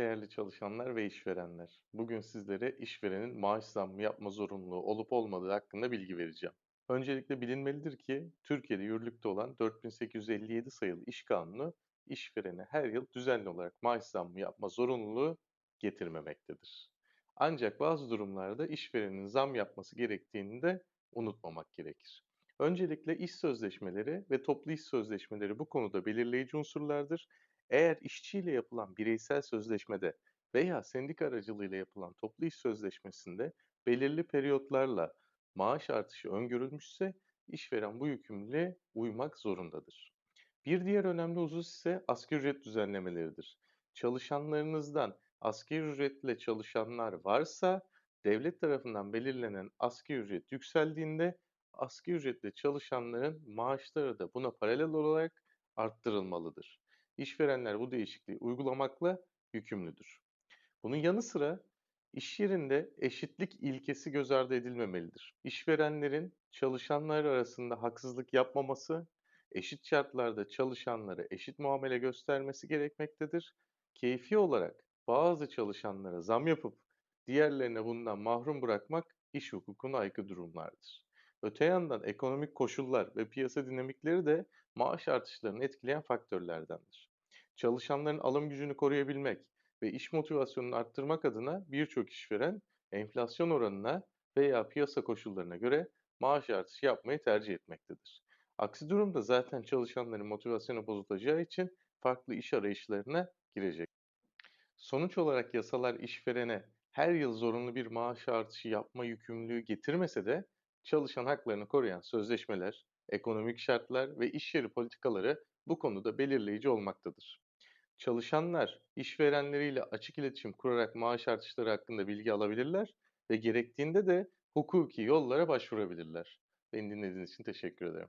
Değerli çalışanlar ve işverenler, bugün sizlere işverenin maaş zammı yapma zorunluluğu olup olmadığı hakkında bilgi vereceğim. Öncelikle bilinmelidir ki Türkiye'de yürürlükte olan 4857 sayılı İş Kanunu işverene her yıl düzenli olarak maaş zammı yapma zorunluluğu getirmemektedir. Ancak bazı durumlarda işverenin zam yapması gerektiğini de unutmamak gerekir. Öncelikle iş sözleşmeleri ve toplu iş sözleşmeleri bu konuda belirleyici unsurlardır eğer işçiyle yapılan bireysel sözleşmede veya sendika aracılığıyla yapılan toplu iş sözleşmesinde belirli periyotlarla maaş artışı öngörülmüşse işveren bu yükümlülüğe uymak zorundadır. Bir diğer önemli husus ise asgari ücret düzenlemeleridir. Çalışanlarınızdan asgari ücretle çalışanlar varsa devlet tarafından belirlenen asgari ücret yükseldiğinde asgari ücretle çalışanların maaşları da buna paralel olarak arttırılmalıdır işverenler bu değişikliği uygulamakla yükümlüdür. Bunun yanı sıra iş yerinde eşitlik ilkesi göz ardı edilmemelidir. İşverenlerin çalışanlar arasında haksızlık yapmaması, eşit şartlarda çalışanlara eşit muamele göstermesi gerekmektedir. Keyfi olarak bazı çalışanlara zam yapıp diğerlerine bundan mahrum bırakmak iş hukukuna aykırı durumlardır. Öte yandan ekonomik koşullar ve piyasa dinamikleri de maaş artışlarını etkileyen faktörlerdendir. Çalışanların alım gücünü koruyabilmek ve iş motivasyonunu arttırmak adına birçok işveren enflasyon oranına veya piyasa koşullarına göre maaş artışı yapmayı tercih etmektedir. Aksi durumda zaten çalışanların motivasyonu bozulacağı için farklı iş arayışlarına girecek. Sonuç olarak yasalar işverene her yıl zorunlu bir maaş artışı yapma yükümlülüğü getirmese de çalışan haklarını koruyan sözleşmeler, ekonomik şartlar ve iş yeri politikaları bu konuda belirleyici olmaktadır. Çalışanlar işverenleriyle açık iletişim kurarak maaş artışları hakkında bilgi alabilirler ve gerektiğinde de hukuki yollara başvurabilirler. Beni dinlediğiniz için teşekkür ederim.